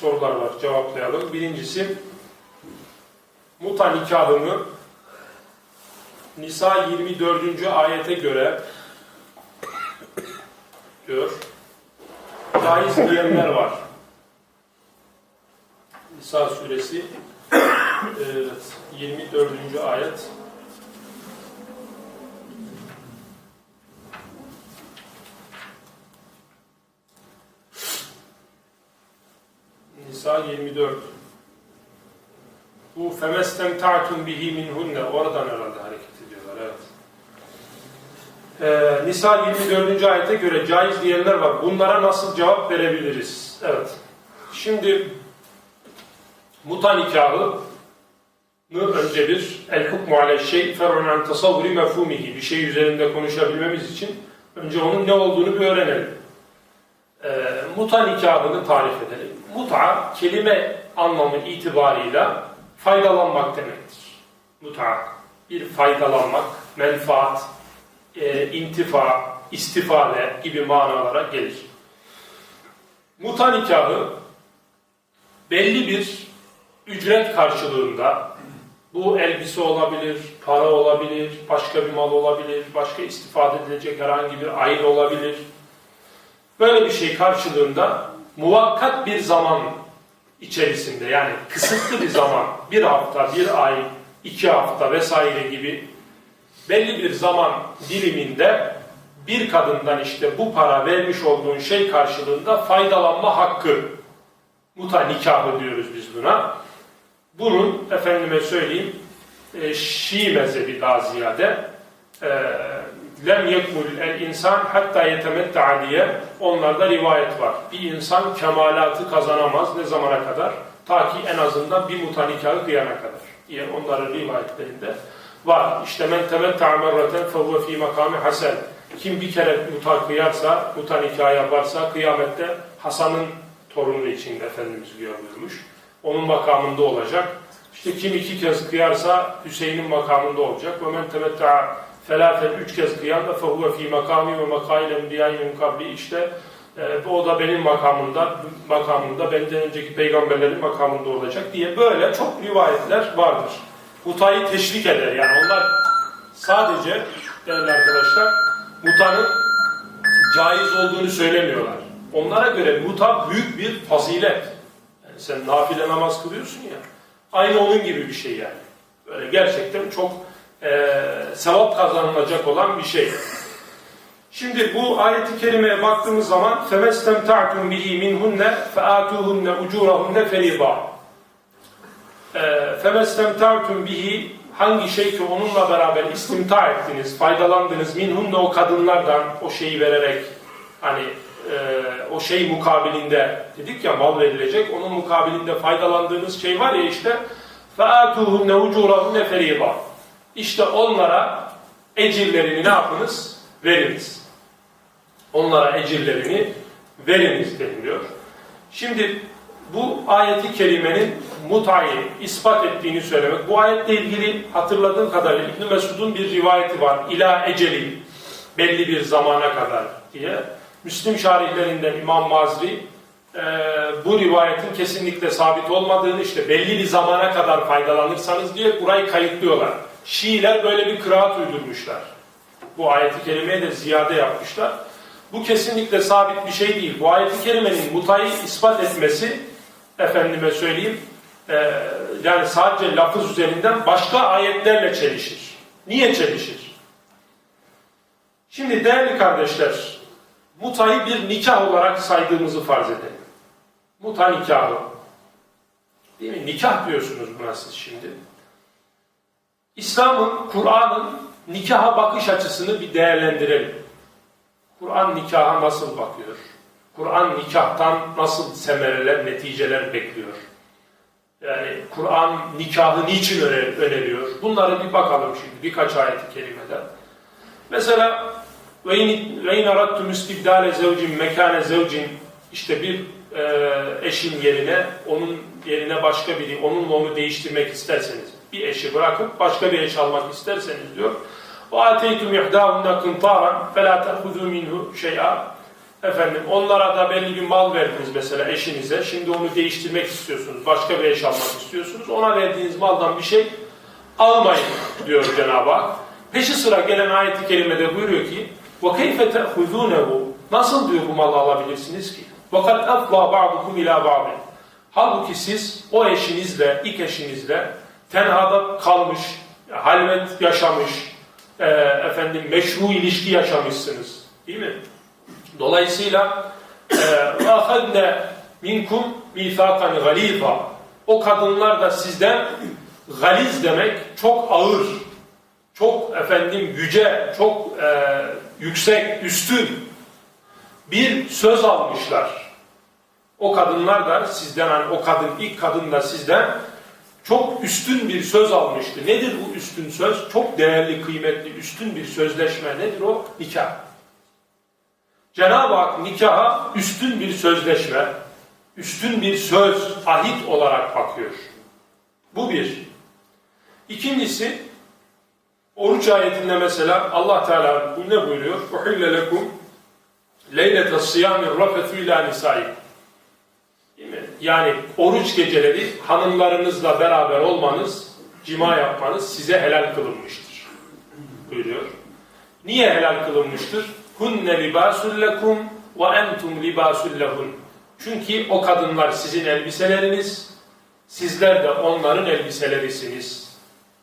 sorular var cevaplayalım. Birincisi muta nikahını Nisa 24. ayete göre diyor caiz diyenler var. Nisa suresi evet, 24. ayet Nisa 24 bu femestemta'tum bihi minhunne oradan herhalde hareket ediyorlar evet. Ee, Nisa 24. ayete göre caiz diyenler var. Bunlara nasıl cevap verebiliriz? Evet. Şimdi muta nikahı önce bir el hukmu ale şey tasavvuri mefhumihi bir şey üzerinde konuşabilmemiz için önce onun ne olduğunu bir öğrenelim. Ee, muta nikahını tarif edelim. Muta kelime anlamı itibarıyla faydalanmak demektir. Muta bir faydalanmak, menfaat, e, intifa, istifade gibi manalara gelir. Muta nikahı belli bir ücret karşılığında bu elbise olabilir, para olabilir, başka bir mal olabilir, başka istifade edilecek herhangi bir ayın olabilir. Böyle bir şey karşılığında muvakkat bir zaman içerisinde yani kısıtlı bir zaman, bir hafta, bir ay, iki hafta vesaire gibi belli bir zaman diliminde bir kadından işte bu para vermiş olduğun şey karşılığında faydalanma hakkı muta nikahı diyoruz biz buna. Bunun efendime söyleyeyim e, Şii mezhebi daha ziyade e, lem yekmul el insan hatta yetemetta diye onlarda rivayet var. Bir insan kemalatı kazanamaz ne zamana kadar? Ta ki en azından bir muta nikahı kıyana kadar diye onların rivayetlerinde var. İşte men temetta merraten fevve fi makami hasen. Kim bir kere muta kıyarsa, muta nikah yaparsa kıyamette Hasan'ın torunu için Efendimiz buyurmuş. Onun makamında olacak. İşte kim iki kez kıyarsa Hüseyin'in makamında olacak. Ve men temetta felafen üç kez kıyan da fehuve fi makami ve makail enbiyayin kabli işte e, o da benim makamında makamında benden önceki peygamberlerin makamında olacak diye böyle çok rivayetler vardır. Mutayı teşvik eder yani onlar sadece değerli arkadaşlar mutanın caiz olduğunu söylemiyorlar. Onlara göre muta büyük bir fazilet. Yani sen nafile namaz kılıyorsun ya aynı onun gibi bir şey yani. Böyle gerçekten çok e, sevap kazanılacak olan bir şey. Şimdi bu ayeti kerimeye baktığımız zaman فَمَسْتَمْتَعْتُمْ بِهِ مِنْهُنَّ فَآتُوهُنَّ اُجُورَهُنَّ فَرِيضًا فَمَسْتَمْتَعْتُمْ bihi hangi şey ki onunla beraber istimta ettiniz, faydalandınız minhunne o kadınlardan o şeyi vererek hani e, o şey mukabilinde dedik ya mal verilecek onun mukabilinde faydalandığınız şey var ya işte فَآتُوهُنَّ اُجُورَهُنَّ فَرِيضًا işte onlara ecirlerini ne yapınız? Veriniz. Onlara ecirlerini veriniz deniliyor. Şimdi bu ayeti kerimenin mutayı ispat ettiğini söylemek. Bu ayetle ilgili hatırladığım kadarıyla İbn Mesud'un bir rivayeti var. İla eceli belli bir zamana kadar diye. Müslim şarihlerinden İmam Mazri e, bu rivayetin kesinlikle sabit olmadığını işte belli bir zamana kadar faydalanırsanız diye burayı kayıtlıyorlar. Şiiler böyle bir kıraat uydurmuşlar. Bu ayeti kerimeye de ziyade yapmışlar. Bu kesinlikle sabit bir şey değil. Bu ayeti kerimenin mutayı ispat etmesi efendime söyleyeyim e, yani sadece lafız üzerinden başka ayetlerle çelişir. Niye çelişir? Şimdi değerli kardeşler mutayı bir nikah olarak saydığımızı farz edelim. Muta nikahı. Değil mi? Nikah diyorsunuz buna siz şimdi. İslam'ın, Kur'an'ın nikaha bakış açısını bir değerlendirelim. Kur'an nikaha nasıl bakıyor? Kur'an nikahtan nasıl semereler, neticeler bekliyor? Yani Kur'an nikahı niçin öneriyor? Bunları bir bakalım şimdi birkaç ayet-i kerimeden. Mesela ve in arattum istibdale zevcin mekane zevcin işte bir e, eşin yerine onun yerine başka biri onunla onu değiştirmek isterseniz bir eşi bırakıp başka bir eş almak isterseniz diyor. Ve ateytum ihdâhunne kıntaran felâ tehuzû minhu şey'a Efendim onlara da belli bir mal verdiniz mesela eşinize. Şimdi onu değiştirmek istiyorsunuz. Başka bir eş almak istiyorsunuz. Ona verdiğiniz maldan bir şey almayın diyor Cenab-ı Hak. Peşi sıra gelen ayeti kerimede buyuruyor ki وَكَيْفَ تَأْخُذُونَهُ Nasıl diyor bu malı alabilirsiniz ki? وَقَدْ أَفْضَى بَعْضُكُمْ اِلٰى بَعْضٍ Halbuki siz o eşinizle, ilk eşinizle tenhada kalmış, halvet yaşamış, e, efendim meşru ilişki yaşamışsınız. Değil mi? Dolayısıyla وَاَخَذْنَ minkum مِيثَاقًا غَلِيظًا O kadınlar da sizden galiz demek çok ağır, çok efendim yüce, çok e, yüksek, üstün bir söz almışlar. O kadınlar da sizden hani o kadın ilk kadın da sizden çok üstün bir söz almıştı. Nedir bu üstün söz? Çok değerli, kıymetli, üstün bir sözleşme. Nedir o? Nikah. Cenab-ı Hak nikaha üstün bir sözleşme, üstün bir söz, ahit olarak bakıyor. Bu bir. İkincisi, oruç ayetinde mesela Allah Teala bu ne buyuruyor? اُحِلَّ لَكُمْ لَيْلَةَ الصِّيَامِ الرَّفَثُ اِلٰى نِسَائِكُمْ Değil mi? yani oruç geceleri hanımlarınızla beraber olmanız, cima yapmanız size helal kılınmıştır. Buyuruyor. Niye helal kılınmıştır? Hunne libasul lekum ve entum libasul lehun. Çünkü o kadınlar sizin elbiseleriniz, sizler de onların elbiselerisiniz.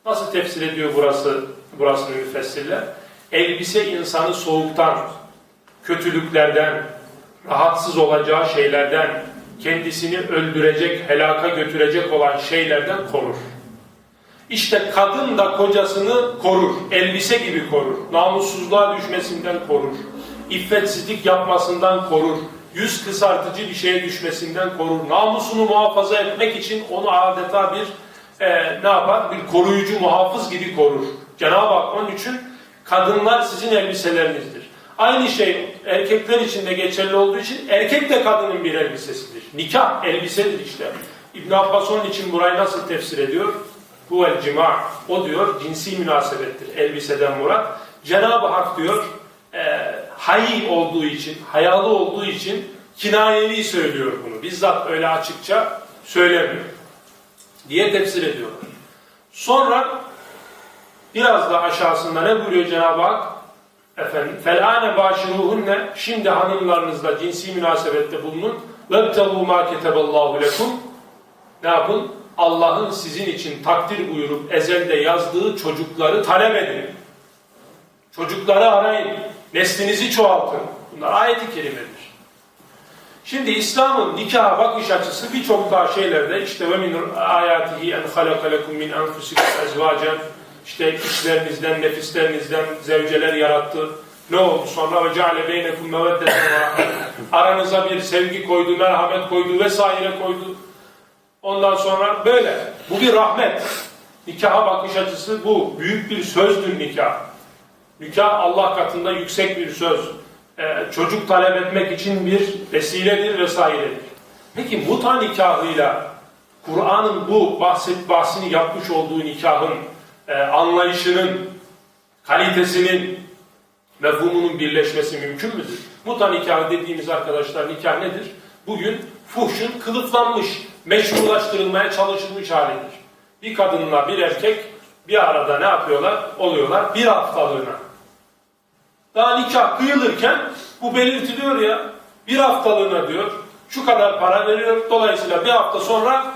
Nasıl tefsir ediyor burası, burasını müfessirler? Elbise insanı soğuktan, kötülüklerden, rahatsız olacağı şeylerden, kendisini öldürecek, helaka götürecek olan şeylerden korur. İşte kadın da kocasını korur, elbise gibi korur, namussuzluğa düşmesinden korur, iffetsizlik yapmasından korur, yüz kısartıcı bir şeye düşmesinden korur, namusunu muhafaza etmek için onu adeta bir e, ne yapar? Bir koruyucu, muhafız gibi korur. Cenab-ı Hak onun için kadınlar sizin elbiselerinizdir. Aynı şey erkekler için de geçerli olduğu için erkek de kadının bir elbisesidir. Nikah elbisedir işte. İbn Abbas onun için burayı nasıl tefsir ediyor? Bu el cima. O diyor cinsi münasebettir. Elbiseden murat. Cenab-ı Hak diyor e, hayi olduğu için, hayalı olduğu için kinayeli söylüyor bunu. Bizzat öyle açıkça söylemiyor. Diye tefsir ediyor. Sonra biraz da aşağısında ne buyuruyor Cenab-ı Hak? Efendim, felane başiruhunne şimdi hanımlarınızla cinsi münasebette bulunun. Vebtegu ma keteballahu lekum. Ne yapın? Allah'ın sizin için takdir buyurup ezelde yazdığı çocukları talep edin. Çocukları arayın. Neslinizi çoğaltın. Bunlar ayeti kerimedir. Şimdi İslam'ın nikaha bakış açısı birçok daha şeylerde işte ve min ayatihi en halaka lekum min enfusikum ezvacen işte işlerinizden, nefislerinizden zevceler yarattı. Ne oldu sonra? Ve ceale beynekum meveddeten Aranıza bir sevgi koydu, merhamet koydu vesaire koydu. Ondan sonra böyle. Bu bir rahmet. Nikaha bakış açısı bu. Büyük bir sözdür nikah. Nikah Allah katında yüksek bir söz. Ee, çocuk talep etmek için bir vesiledir vesairedir. Peki muta nikahıyla Kur'an'ın bu bahset, bahsini yapmış olduğu nikahın e, anlayışının, kalitesinin, mefhumunun birleşmesi mümkün müdür? Muta nikahı dediğimiz arkadaşlar nikah nedir? Bugün fuhşun kılıflanmış, meşrulaştırılmaya çalışılmış halidir. Bir kadınla bir erkek bir arada ne yapıyorlar? Oluyorlar bir haftalığına. Daha nikah kıyılırken bu belirtiliyor ya bir haftalığına diyor şu kadar para veriyor. Dolayısıyla bir hafta sonra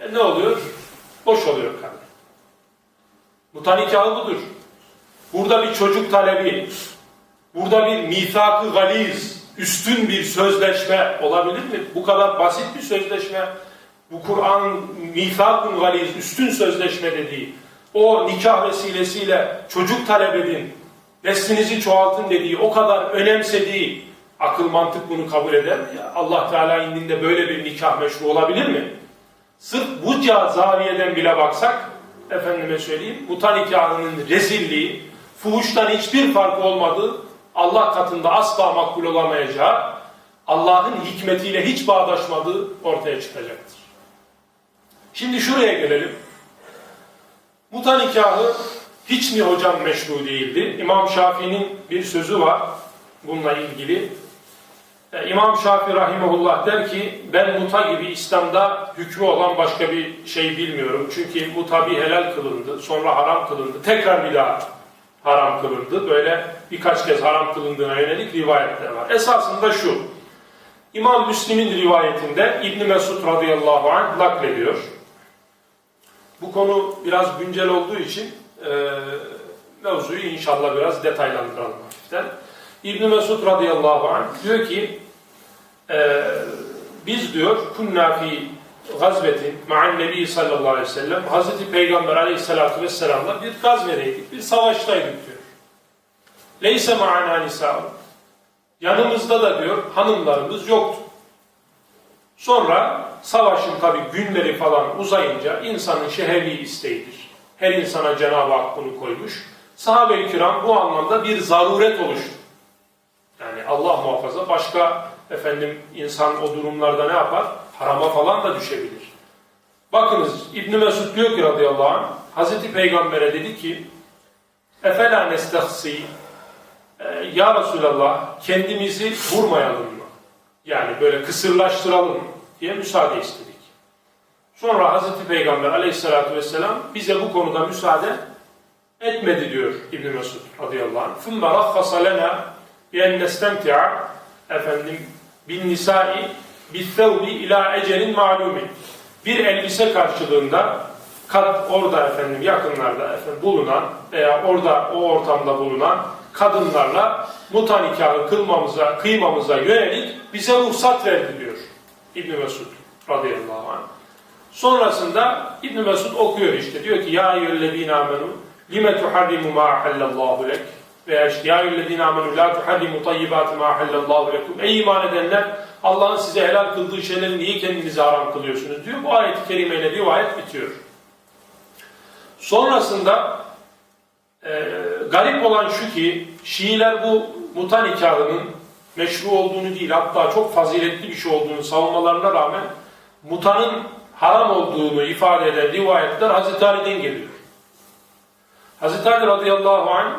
e, ne oluyor? Boş oluyor kadın. Muta nikahı budur. Burada bir çocuk talebi, burada bir mithak-ı galiz, üstün bir sözleşme olabilir mi? Bu kadar basit bir sözleşme, bu Kur'an'ın mithak-ı galiz, üstün sözleşme dediği, o nikah vesilesiyle çocuk talep edin, neslinizi çoğaltın dediği, o kadar önemsediği, akıl mantık bunu kabul eder mi? Allah Teala indinde böyle bir nikah meşru olabilir mi? Sırf bu zaviyeden bile baksak, efendime söyleyeyim, muta nikahının rezilliği, fuhuştan hiçbir farkı olmadığı, Allah katında asla makbul olamayacağı, Allah'ın hikmetiyle hiç bağdaşmadığı ortaya çıkacaktır. Şimdi şuraya gelelim. Muta nikahı hiç mi hocam meşru değildi? İmam Şafii'nin bir sözü var bununla ilgili. E, İmam Şafii Rahimullah der ki ben muta gibi İslam'da hükmü olan başka bir şey bilmiyorum. Çünkü muta bir helal kılındı, sonra haram kılındı, tekrar bir daha haram kılındı. Böyle birkaç kez haram kılındığına yönelik rivayetler var. Esasında şu, İmam Müslim'in rivayetinde İbn Mesud radıyallahu anh naklediyor. Bu konu biraz güncel olduğu için e, mevzuyu inşallah biraz detaylandıralım hafiften. İbn Mesud radıyallahu anh diyor ki e, biz diyor kunna fi gazvetin ma'an nebi sallallahu aleyhi ve sellem Hazreti Peygamber aleyhissalatu vesselam'la bir gazvedeydik, bir savaştaydık diyor. Leyse ma'ana nisa'un Yanımızda da diyor hanımlarımız yoktu. Sonra savaşın tabi günleri falan uzayınca insanın şehevi isteğidir. Her insana Cenab-ı Hak bunu koymuş. Sahabe-i kiram bu anlamda bir zaruret oluştu. Yani Allah muhafaza başka efendim insan o durumlarda ne yapar? Harama falan da düşebilir. Bakınız İbn Mesud diyor ki radıyallahu anh Hazreti Peygamber'e dedi ki Efela nestahsi ee, ya Resulallah kendimizi vurmayalım mı? Yani böyle kısırlaştıralım mı? diye müsaade istedik. Sonra Hazreti Peygamber aleyhissalatü vesselam bize bu konuda müsaade etmedi diyor İbn Mesud radıyallahu anh. ثُمَّ رَخَّصَ لَنَا بِاَنْ نَسْتَمْتِعَ efendim bin nisai bithevbi ila ecelin malumin. Bir elbise karşılığında kat orada efendim yakınlarda efendim bulunan veya orada o ortamda bulunan kadınlarla muta nikahı kılmamıza, kıymamıza yönelik bize ruhsat verdi diyor İbn Mesud radıyallahu anh. Sonrasında İbn Mesud okuyor işte diyor ki ya eyyühellezine amenu lime tuharrimu ma ahallallahu lek veya işte ya eyyühellezine amenu la tuharrimu tayyibati ma ahallallahu lekum ey iman edenler Allah'ın size helal kıldığı şeyleri niye kendinize haram kılıyorsunuz diyor. Bu ayet-i kerimeyle rivayet bitiyor. Sonrasında e, garip olan şu ki Şiiler bu muta nikahının meşru olduğunu değil hatta çok faziletli bir şey olduğunu savunmalarına rağmen mutanın haram olduğunu ifade eden rivayetler Hazreti Ali'den geliyor. Hazreti Ali radıyallahu anh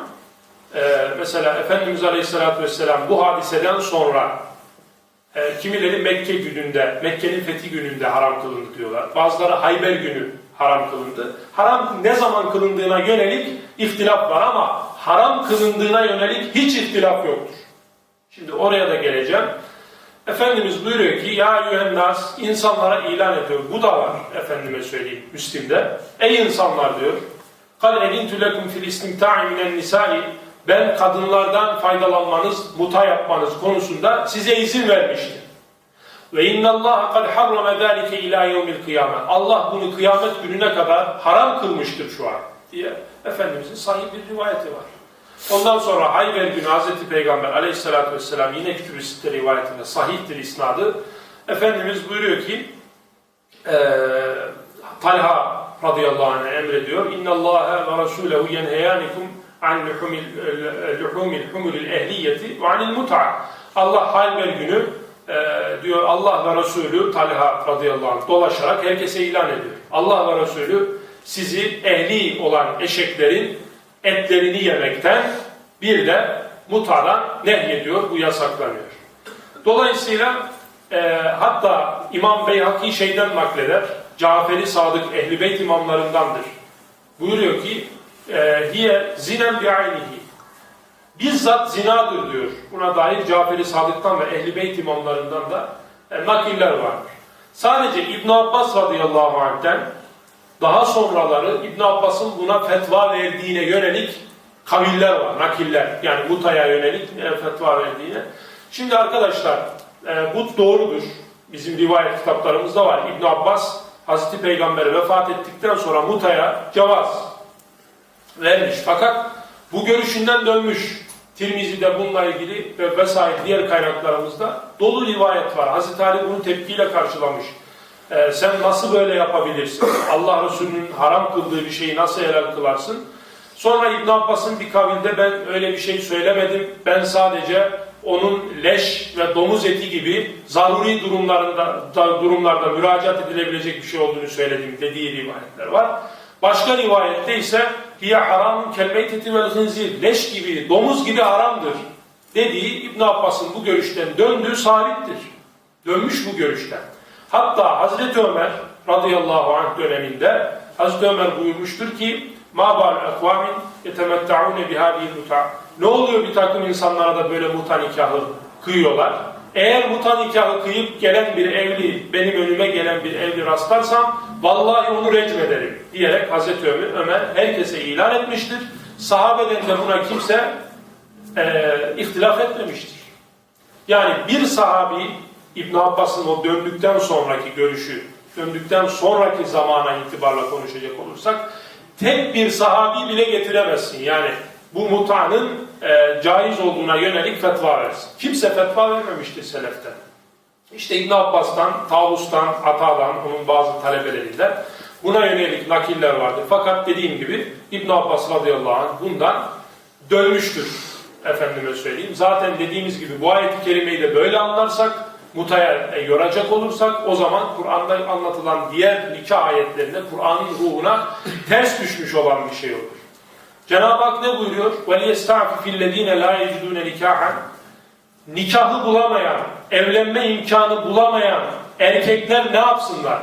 mesela Efendimiz Aleyhisselatü Vesselam bu hadiseden sonra e, kimileri Mekke gününde, Mekke'nin fethi gününde haram kılındı diyorlar. Bazıları Hayber günü haram kılındı. Haram ne zaman kılındığına yönelik ihtilaf var ama haram kılındığına yönelik hiç ihtilaf yoktur. Şimdi oraya da geleceğim. Efendimiz buyuruyor ki ya yuhennas insanlara ilan ediyor. Bu da var efendime söyleyeyim Müslim'de. Ey insanlar diyor. Kad edintu lekum fil istimta'i minen nisai ben kadınlardan faydalanmanız, muta yapmanız konusunda size izin vermiştim. Ve innallaha kad harrama zalike ila yevmil kıyamet. Allah bunu kıyamet gününe kadar haram kılmıştır şu an diye Efendimizin sahih bir rivayeti var. Ondan sonra Hayber günü Hazreti Peygamber aleyhissalatü vesselam yine kütüb-i sitte rivayetinde sahihtir isnadı. Efendimiz buyuruyor ki e, Talha radıyallahu anh emrediyor. İnna Allah ve Resulehu yenheyanikum an luhumil humulil ehliyeti ve anil mut'a. Allah Hayber günü e, diyor Allah ve Resulü Talha radıyallahu anh dolaşarak herkese ilan ediyor. Allah ve Resulü sizi ehli olan eşeklerin etlerini yemekten bir de mutadan nehyediyor, bu yasaklanıyor. Dolayısıyla e, hatta İmam Beyhaki şeyden nakleder, Caferi Sadık Ehl-i Beyt imamlarındandır. Buyuruyor ki, e, hiye zinen bi'aynihi bizzat zinadır diyor. Buna dair Caferi Sadık'tan ve Ehl-i Beyt imamlarından da e, nakiller vardır. Sadece İbn Abbas radıyallahu anh'ten daha sonraları İbn Abbas'ın buna fetva verdiğine yönelik kaviller var, nakiller. Yani mutaya yönelik e, fetva verdiğine. Şimdi arkadaşlar e, bu doğrudur. Bizim rivayet kitaplarımızda var. İbn Abbas Hazreti Peygamber vefat ettikten sonra mutaya cevaz vermiş. Fakat bu görüşünden dönmüş. Tirmizi'de bununla ilgili ve vesaire diğer kaynaklarımızda dolu rivayet var. Hazreti Ali bunu tepkiyle karşılamış. Ee, sen nasıl böyle yapabilirsin? Allah Resulü'nün haram kıldığı bir şeyi nasıl helal kılarsın? Sonra İbn Abbas'ın bir kavilde ben öyle bir şey söylemedim. Ben sadece onun leş ve domuz eti gibi zaruri durumlarında durumlarda müracaat edilebilecek bir şey olduğunu söyledim dediği rivayetler var. Başka rivayette ise hiye haram kelbeyteti vel hınzir leş gibi, domuz gibi haramdır dediği İbn Abbas'ın bu görüşten döndüğü sabittir. Dönmüş bu görüşten. Hatta Hazreti Ömer radıyallahu anh döneminde Hazreti Ömer buyurmuştur ki ma bal akvamin yetemettaune bihadihi muta. Ne oluyor bir takım insanlara da böyle muta nikahı kıyıyorlar? Eğer muta nikahı kıyıp gelen bir evli, benim önüme gelen bir evli rastlarsam vallahi onu recm ederim diyerek Hazreti Ömer, Ömer herkese ilan etmiştir. Sahabeden de buna kimse e, ihtilaf etmemiştir. Yani bir sahabi İbn Abbas'ın o döndükten sonraki görüşü, döndükten sonraki zamana itibarla konuşacak olursak tek bir sahabi bile getiremezsin. Yani bu mutanın e, caiz olduğuna yönelik fetva versin. Kimse fetva vermemiştir seleften. İşte İbn Abbas'tan, Tavus'tan, Ata'dan, onun bazı talebelerinden buna yönelik nakiller vardır. Fakat dediğim gibi İbn Abbas radıyallahu anh bundan dönmüştür. Efendime söyleyeyim. Zaten dediğimiz gibi bu ayet-i kerimeyi de böyle anlarsak, mutaya e, yoracak olursak o zaman Kur'an'da anlatılan diğer nikah ayetlerinde Kur'an'ın ruhuna ters düşmüş olan bir şey olur. Cenab-ı Hak ne buyuruyor? وَلِيَسْتَعْفِ فِي الَّذ۪ينَ لَا يَجِدُونَ نِكَاحًا Nikahı bulamayan, evlenme imkanı bulamayan erkekler ne yapsınlar?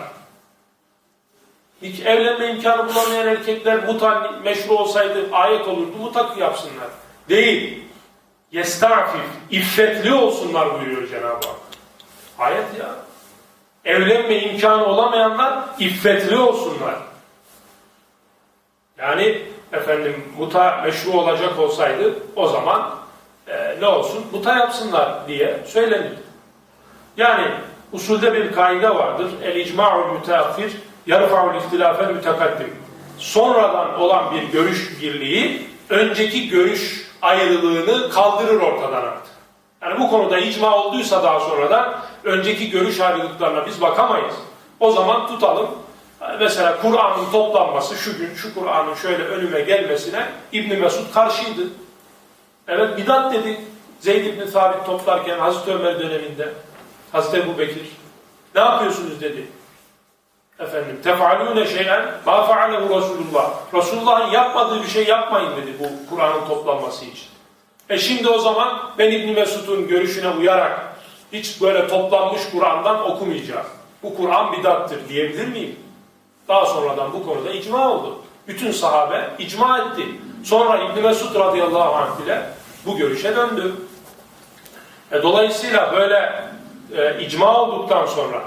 Nik- Evlenme imkanı bulamayan erkekler muta meşru olsaydı ayet olurdu, mutak yapsınlar. Değil. Yestafif, iffetli olsunlar buyuruyor Cenab-ı Hak. Ayet ya. Evlenme imkanı olamayanlar iffetli olsunlar. Yani efendim muta meşru olacak olsaydı o zaman e, ne olsun? Muta yapsınlar diye söylenir. Yani usulde bir kaide vardır. El icma'ul müteaffir yarfa'ul ihtilafel mütekaddim. Sonradan olan bir görüş birliği önceki görüş ayrılığını kaldırır ortadan artık. Yani bu konuda icma olduysa daha sonradan önceki görüş ayrılıklarına biz bakamayız. O zaman tutalım. Mesela Kur'an'ın toplanması şu gün şu Kur'an'ın şöyle önüme gelmesine İbn Mesud karşıydı. Evet bidat dedi. Zeyd ibn Sabit toplarken Hazreti Ömer döneminde Hazreti Ebu Bekir ne yapıyorsunuz dedi. Efendim tefalûne şeyen ma faalehu Resulullah. Resulullah'ın yapmadığı bir şey yapmayın dedi bu Kur'an'ın toplanması için. E şimdi o zaman ben İbn Mesud'un görüşüne uyarak hiç böyle toplanmış Kur'an'dan okumayacağım. Bu Kur'an bidattır diyebilir miyim? Daha sonradan bu konuda icma oldu. Bütün sahabe icma etti. Sonra İbn Mesud radıyallahu anh bile bu görüşe döndü. E, dolayısıyla böyle e, icma olduktan sonra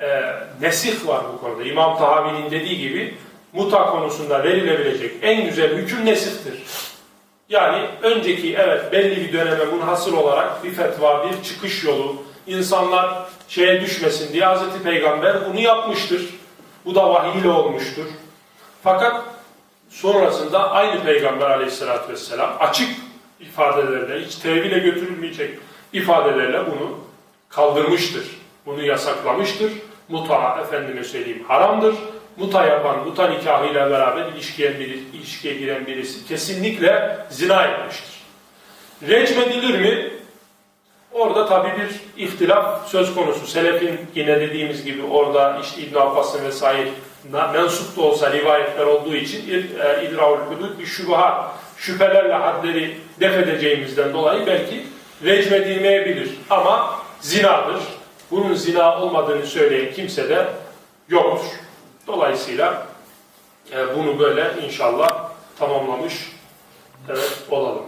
e, nesih var bu konuda. İmam Tahavi'nin dediği gibi muta konusunda verilebilecek en güzel hüküm nesihtir. Yani önceki evet belli bir döneme munhasır olarak bir fetva, bir çıkış yolu, insanlar şeye düşmesin diye Hz. Peygamber bunu yapmıştır. Bu da vahiy ile olmuştur. Fakat sonrasında aynı Peygamber aleyhissalatü vesselam açık ifadelerle, hiç tevhile götürülmeyecek ifadelerle bunu kaldırmıştır. Bunu yasaklamıştır. Muta, efendime söyleyeyim, haramdır. Muta yapan, muta nikahıyla beraber ilişkiye, biri, ilişkiye giren birisi kesinlikle zina etmiştir. Recmedilir mi? Orada tabi bir ihtilaf söz konusu. Selefin yine dediğimiz gibi orada işte İbn Abbas'ın vesaire mensup da olsa rivayetler olduğu için e, idraul hudud bir şubaha şüphelerle hadleri def edeceğimizden dolayı belki recmedilmeyebilir. Ama zinadır. Bunun zina olmadığını söyleyen kimse de yoktur. Dolayısıyla e, bunu böyle inşallah tamamlamış evet, olalım.